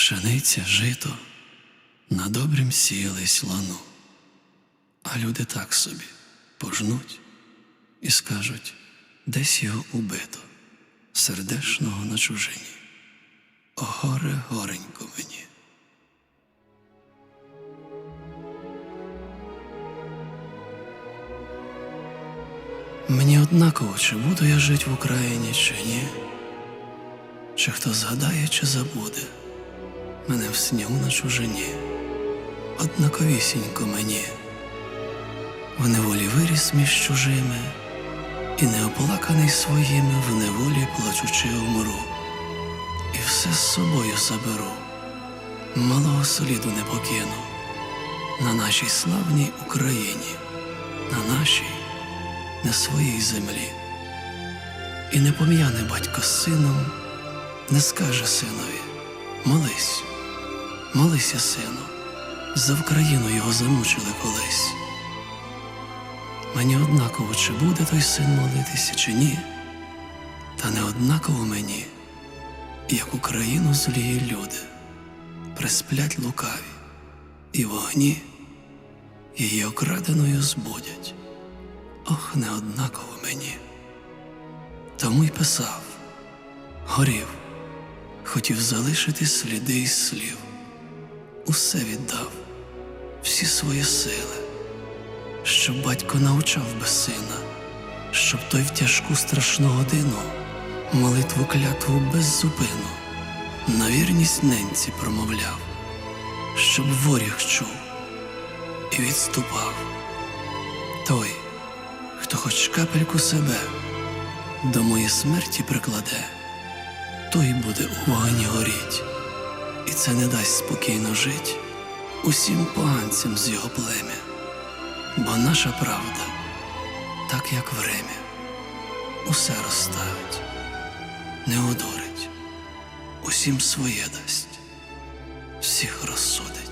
Пшениця, жито, на добрім сіялись лану, а люди так собі пожнуть і скажуть, десь його убито, сердешного на чужині. Горе, горенько мені. Мені однаково, чи буду я жить в Україні, чи ні, чи хто згадає, чи забуде мене в снігу на чужині, однаковісінько мені, в неволі виріс між чужими, і неоплаканий своїми в неволі плачучи вмру, і все з собою заберу, малого сліду не покину. На нашій славній Україні, на нашій на своїй землі. І не пом'яне батько з сином, не скаже синові, молись, молися, сину, за Україну його замучили колись. Мені однаково, чи буде той син молитися, чи ні, та не однаково мені, як Україну злії люди, присплять лукаві, і вогні її окраденою збудять. Ох, неоднаково мені. Тому й писав, горів, хотів залишити сліди із слів, усе віддав, всі свої сили, щоб батько навчав би сина, щоб той в тяжку страшну годину молитву клятву без зупину, на вірність ненці промовляв, щоб воріг чув і відступав. Той, хто хоч капельку себе до моєї смерті прикладе, той буде у вогні горіть, і це не дасть спокійно жить усім поганцям з його плем'я, бо наша правда, так як время, усе розставить, не одурить, усім своє дасть, всіх розсудить.